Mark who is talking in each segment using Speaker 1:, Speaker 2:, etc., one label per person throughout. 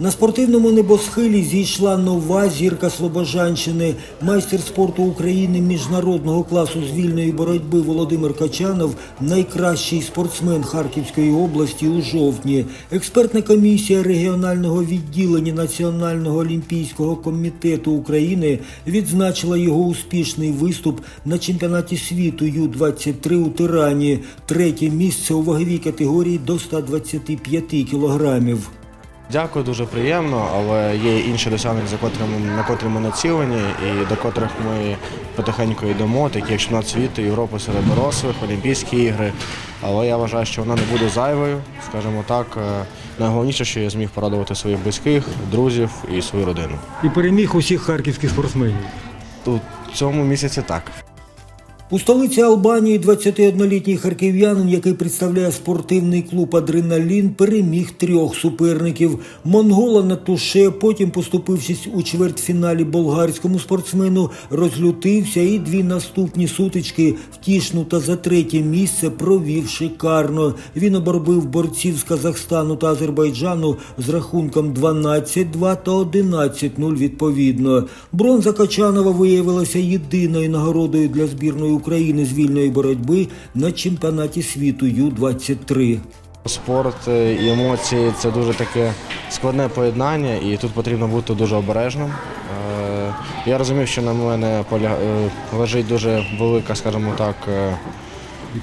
Speaker 1: На спортивному небосхилі зійшла нова зірка Слобожанщини, майстер спорту України міжнародного класу з вільної боротьби Володимир Качанов, найкращий спортсмен Харківської області у жовтні. Експертна комісія регіонального відділення Національного олімпійського комітету України відзначила його успішний виступ на чемпіонаті світу Ю-23 у Тирані, третє місце у ваговій категорії до 125 кілограмів.
Speaker 2: Дякую, дуже приємно, але є інші досягнення, за котрими, на котрі ми націлені і до котрих ми потихеньку йдемо, такі як чемпіонат світу, Європи серед дорослих, Олімпійські ігри. Але я вважаю, що вона не буде зайвою. Скажімо так, е, найголовніше, що я зміг порадувати своїх близьких, друзів і свою родину.
Speaker 3: І переміг усіх харківських спортсменів.
Speaker 2: У цьому місяці так.
Speaker 1: У столиці Албанії 21-літній харків'янин, який представляє спортивний клуб Адреналін, переміг трьох суперників. Монгола на туше, потім поступившись у чвертьфіналі болгарському спортсмену, розлютився і дві наступні сутички втішну та за третє місце провів шикарно. Він оборбив борців з Казахстану та Азербайджану з рахунком 12-2 та 11-0 відповідно. Бронза Качанова виявилася єдиною нагородою для збірної України з вільної боротьби на чемпіонаті світу Ю-23.
Speaker 2: Спорт е, і емоції це дуже таке складне поєднання, і тут потрібно бути дуже обережним. Е, Я розумів, що на мене е, лежить дуже велика, скажімо так,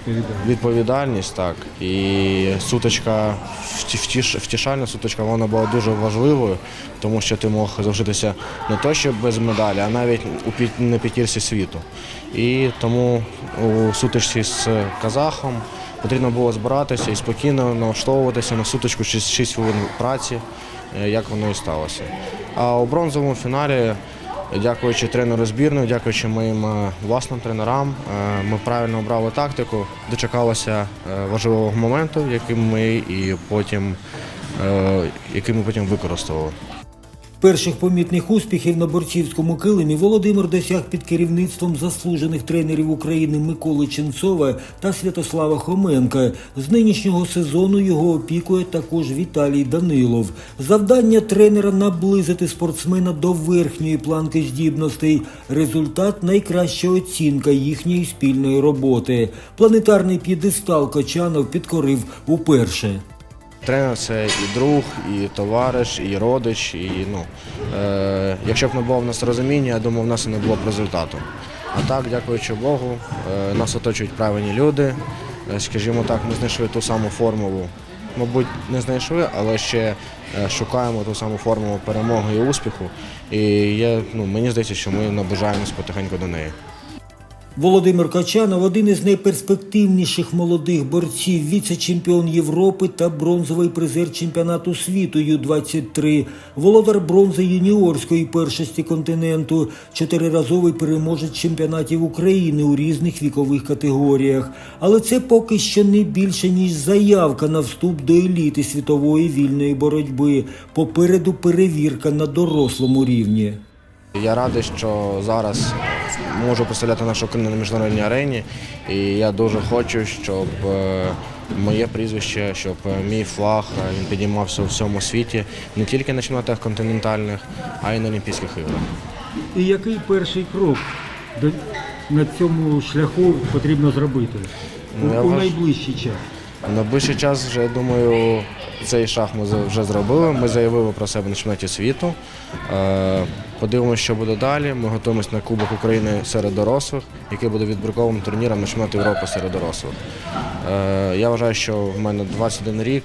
Speaker 2: е, відповідальність, так. І сутичка, вті- втіш- втішальна сутичка, вона була дуже важливою, тому що ти мог залишитися не то, що без медалі, а навіть у на п'ятірці світу. І тому у сутичці з казахом потрібно було збиратися і спокійно налаштовуватися на сутичку 6 хвилин праці, е, як воно і сталося. А у бронзовому фіналі Дякуючи тренеру збірної, дякуючи моїм е, власним тренерам, е, ми правильно обрали тактику, дочекалися е, важливого моменту, який ми і потім, який ми потім використовували.
Speaker 1: Перших помітних успіхів на борцівському килимі Володимир досяг під керівництвом заслужених тренерів України Миколи Ченцова та Святослава Хоменка. З нинішнього сезону його опікує також Віталій Данилов. Завдання тренера наблизити спортсмена до верхньої планки здібностей. Результат найкраща оцінка їхньої спільної роботи. Планетарний п'єдестал Кочанов підкорив уперше.
Speaker 2: Тренер це і друг, і товариш, і родич. І, ну, е, якщо б не було в нас розуміння, я думаю, в нас і не було б результату. А так, дякуючи Богу, е, нас оточують правильні люди. Е, Скажімо так, ми знайшли ту саму формулу. Мабуть, не знайшли, але ще е, шукаємо ту саму формулу перемоги і успіху. І я, ну, мені здається, що ми наближаємось потихеньку до неї.
Speaker 1: Володимир Качанов один із найперспективніших молодих борців, віце-чемпіон Європи та бронзовий призер чемпіонату світу Ю-23, володар бронзи юніорської першості континенту, чотириразовий переможець чемпіонатів України у різних вікових категоріях. Але це поки що не більше ніж заявка на вступ до еліти світової вільної боротьби. Попереду перевірка на дорослому рівні.
Speaker 2: Я радий, що зараз можу представляти нашу країну на міжнародній арені. І я дуже хочу, щоб е, моє прізвище, щоб е, мій флаг е, він підіймався у всьому світі, не тільки на чемпіонатах континентальних, а й на Олімпійських іграх.
Speaker 3: І який перший крок на цьому шляху потрібно зробити у,
Speaker 2: Ну,
Speaker 3: у
Speaker 2: вваж-
Speaker 3: найближчий час?
Speaker 2: На найближчий час вже я думаю, цей шаг ми вже зробили. Ми заявили про себе на чемпіонаті світу. Е, Подивимося, що буде далі. Ми готуємося на Кубок України серед дорослих, який буде відбірковим турніром на чемпіонат Європи серед дорослих. Е, Я вважаю, що в мене 21 рік,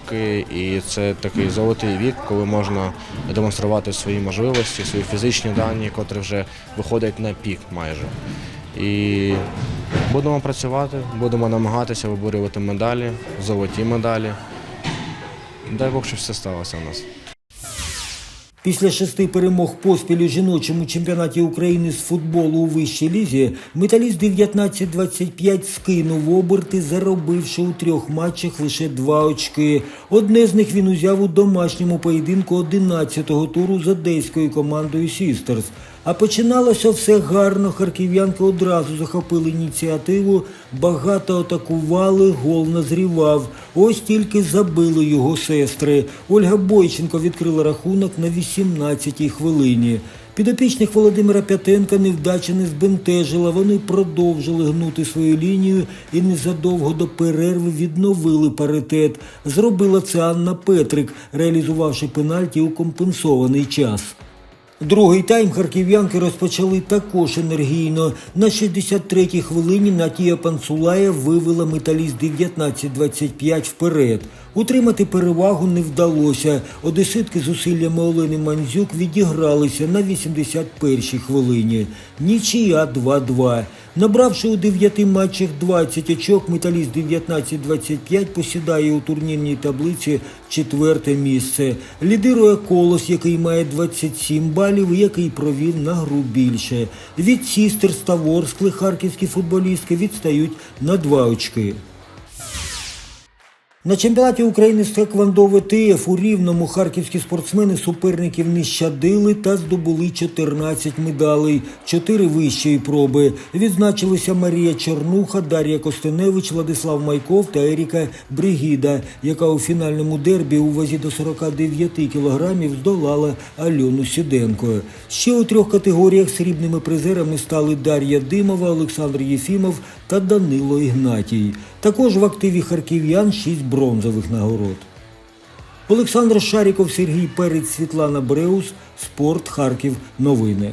Speaker 2: і це такий золотий вік, коли можна демонструвати свої можливості, свої фізичні дані, котрі вже виходять на пік майже. І будемо працювати, будемо намагатися виборювати медалі, золоті медалі. Дай Бог, щоб все сталося у нас.
Speaker 1: Після шести перемог поспіль у жіночому чемпіонаті України з футболу у вищій лізі металіст 19-25 скинув оберти, заробивши у трьох матчах лише два очки. Одне з них він узяв у домашньому поєдинку 11-го туру з одеською командою Сістерс. А починалося все гарно. Харків'янки одразу захопили ініціативу, багато атакували, гол назрівав. Ось тільки забили його сестри. Ольга Бойченко відкрила рахунок на 18-й хвилині. Підопічних Володимира П'ятенка невдача не збентежила. Вони продовжили гнути свою лінію і незадовго до перерви відновили паритет. Зробила це Анна Петрик, реалізувавши пенальті у компенсований час. Другий тайм харків'янки розпочали також енергійно. На 63-й хвилині Натія Панцулая вивела металіст 19-25 вперед. Утримати перевагу не вдалося. Одеситки зусиллями Олени Мандзюк відігралися на 81-й хвилині. Нічия 2-2. Набравши у 9 матчах 20 очок, металіст 19-25 посідає у турнірній таблиці четверте місце. Лідирує колос, який має 27 балів, і який провів на гру більше. Від сістер Ставорскли харківські футболістки відстають на 2 очки. На чемпіонаті України з Теквондо ВТФ у Рівному харківські спортсмени суперників не щадили та здобули 14 медалей, 4 вищої проби. Відзначилися Марія Чорнуха, Дар'я Костеневич, Владислав Майков та Еріка Бригіда, яка у фінальному дербі у вазі до 49 кілограмів здолала Альону Сіденко. Ще у трьох категоріях срібними призерами стали Дар'я Димова, Олександр Єфімов та Данило Ігнатій. Також в активі харків'ян шість бронзових нагород. Олександр Шаріков, Сергій Перець, Світлана Бреус, Спорт, Харків. Новини.